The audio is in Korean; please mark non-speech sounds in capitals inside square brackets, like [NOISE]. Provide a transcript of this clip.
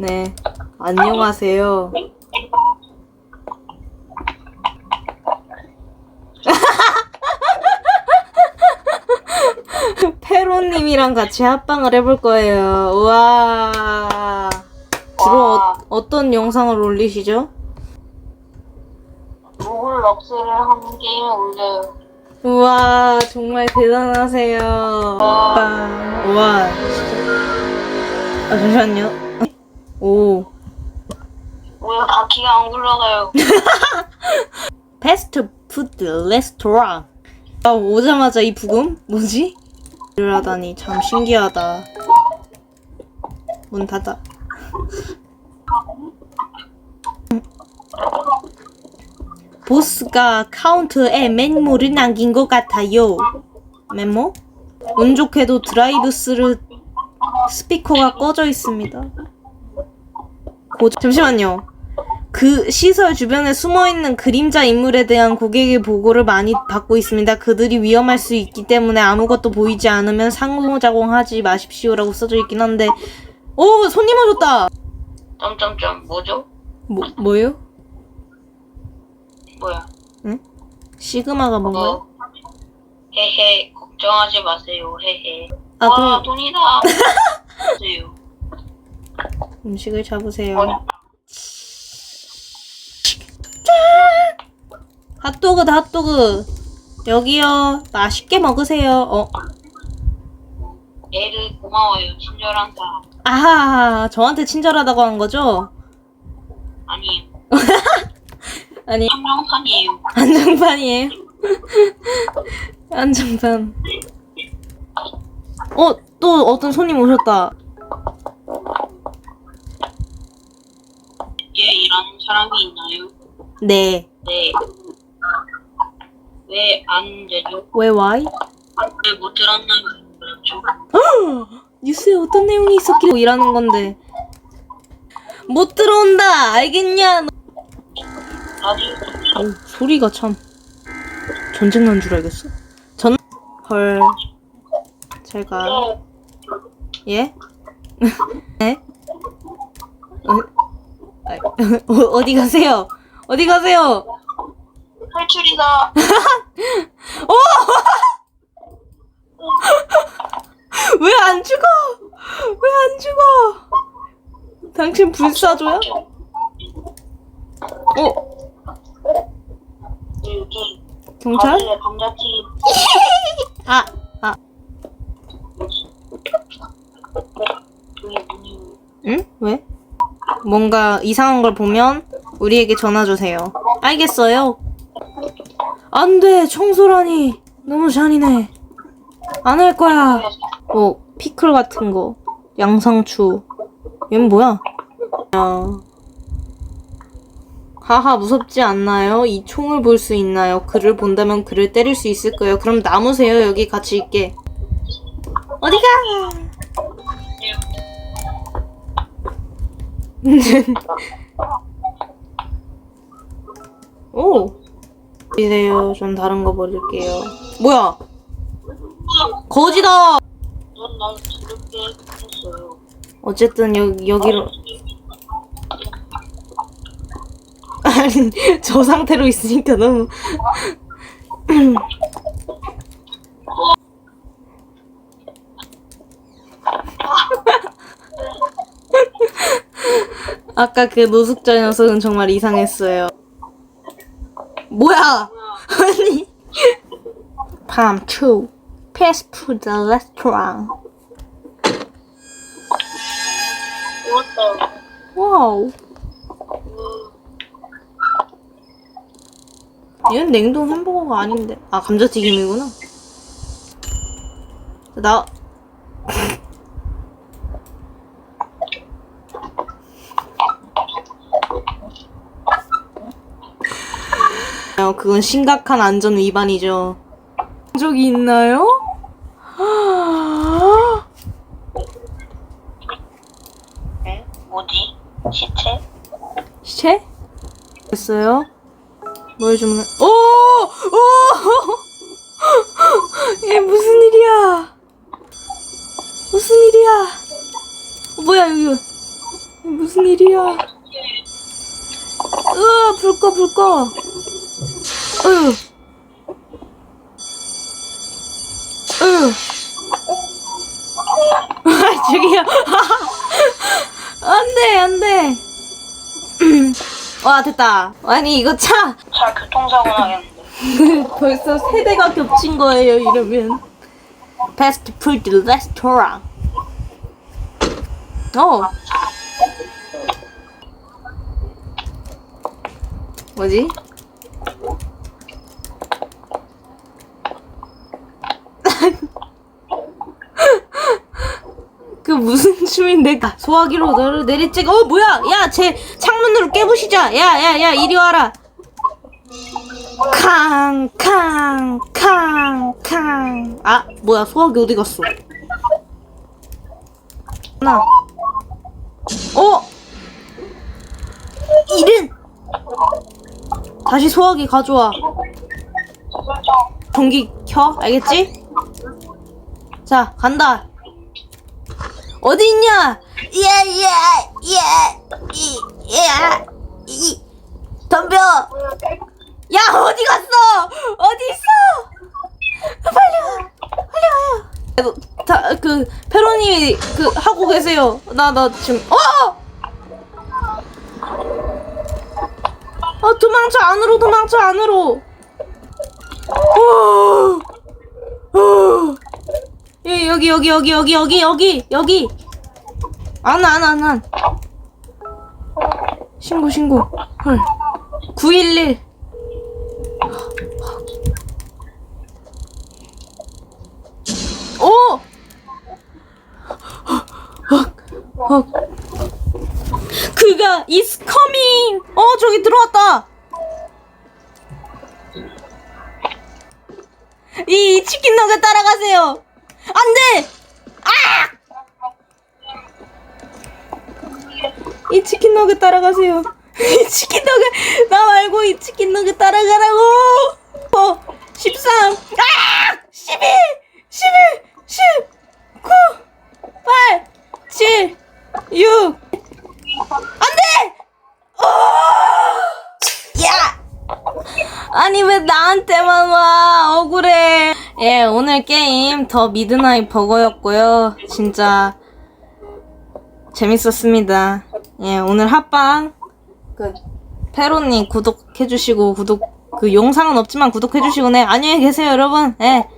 네. 안녕하세요. [LAUGHS] 페로님이랑 같이 합방을 해볼 거예요. 우와. 주로 와. 어, 어떤 영상을 올리시죠? 로블록스를 하는 게임을 올려요. 우와, 정말 대단하세요. 빵. 우와. 아, 잠시만요. 오. 왜 바퀴가 안 굴러가요? [LAUGHS] 패스트 푸드 레스토랑. 아, 오자마자 이 부금? 뭐지? 일을 하다니 참 신기하다. 문 닫아. 보스가 카운트에 메모를 남긴 것 같아요. 메모? 운 좋게도 드라이브 스루 스피커가 꺼져 있습니다. 고... 잠시만요. 그 시설 주변에 숨어 있는 그림자 인물에 대한 고객의 보고를 많이 받고 있습니다. 그들이 위험할 수 있기 때문에 아무것도 보이지 않으면 상호작용하지 마십시오라고 써져 있긴 한데, 오 손님 오셨다. 점점점 뭐죠? 뭐 뭐요? 뭐야? 시그마가 뭔가요? 어. 헤헤 걱정하지 마세요. 헤헤. 아 와 그럼 돈이다. [LAUGHS] 보세요. 음식을 잡으세요. 어, 핫도그다 핫도그. 여기요. 맛있게 먹으세요. 어. 애를 고마워요. 친절한 사람. 아하, 저한테 친절하다고 한 거죠? 아니에요. [LAUGHS] 아니, 한명판이에요. 한정판이에요. 한정판. 어, 또 어떤 손님 오셨다. 얘 일하는 사람이 있나요? 네. 네. 왜 안 되죠? 왜 와이? 왜못 들었나요? 그렇죠. [GASPS] 뉴스에 어떤 내용이 있었길래 일하는 건데. 못 들어온다! 알겠냐? 라디오 어, 소리가 참. 전쟁 난 줄 알겠어. 전, 헐. 제가, 어, 예? [LAUGHS] 네? 어, 아, 어, 어디 가세요? 어디 가세요? 탈출이다. [LAUGHS] [LAUGHS] 왜 안 죽어? 왜 안 죽어? 당신 불사조야? 어? 여기 경찰? 바질의 감자튀김. [LAUGHS] 아, 아, 여기 문이 응? 왜? 뭔가 이상한 걸 보면 우리에게 전화 주세요. 알겠어요. 안 돼, 청소라니. 너무 잔인해. 안 할 거야. 뭐, 피클 같은 거. 양상추. 얘는 뭐야? 아. 하하, 무섭지 않나요? 이 총을 볼 수 있나요? 그를 본다면 그를 때릴 수 있을 거예요. 그럼 남으세요. 여기 같이 있게. 어디가? 오. 이래요. 전 다른 거 버릴게요. 뭐야? 거지다. 넌날. 어쨌든 여기 여기로 아니 [LAUGHS] 저 상태로 있으니까 너무 아까 그 노숙자 녀석은 정말 이상했어요. 뭐야? [LAUGHS] 아니 밤 2 패스트푸드 레스토랑 좋았다. 와우 얘는 냉동 햄버거가 아닌데 아 감자튀김이구나 나 어, 그건 심각한 안전 위반이죠 적이 있나요? 네? 뭐지? 시체? 시체? 됐어요? 뭘 주문해? 오! 오! [LAUGHS] 얘 무슨 일이야? 무슨 일이야? 어, 뭐야 여기? 무슨 무슨 일이야? 으아, 불 꺼, 불 꺼. 으. 으. 아, 저기요. 안 돼, 안 돼. [CLEARS THROAT] 와, 됐다. 아니, 이거 차. 차 교통사고 나겠는데. [LAUGHS] 벌써 세대가 겹친 거예요, 이러면. 패스트 푸드 레스토랑. 어. 뭐지? [LAUGHS] 그 무슨 춤인데? 아, 소화기로 너를 내리찍어. 어, 뭐야? 야, 쟤 창문으로 깨부시자. 야, 야, 야, 이리 와라. 캉, 캉, 캉, 캉. 아, 뭐야, 소화기 어디 갔어? 나. 어? 이른! 다시 소화기 가져와. 전기 켜, 알겠지? 자, 간다. 어디 있냐? 예, 예, 예, 이, 예, 이, 덤벼! 야 어디 갔어? 어디 있어? 빨리 와, 빨리 와요. 다 그 페로니 그 하고 계세요. 나 나 지금 어! 어 도망쳐 안으로 도망쳐 안으로. 어! 어! 예, 여기 여기 여기 여기 여기 여기 여기 안 안 안 안. 신고 신고 헐 911 오! 그가 is coming. 어 저기 들어왔다. 이 치킨 너겟 따라가세요. 안 돼. 아! 이 치킨 너겟 따라가세요. [LAUGHS] 이 치킨 너겟 나 말고 이 치킨 너겟 따라가라고. 어 13. 아! 12. 11. 10. 9. 8. 7. 6. 안 돼. 어! 야. 아니 왜 나한테만 와 억울해 예 오늘 게임 더 미드나잇 버거였고요. 진짜 재밌었습니다. 예 오늘 합방. 그 페로님 구독해주시고 구독 그 영상은 없지만 구독해주시고 네. 안녕히 계세요 여러분. 예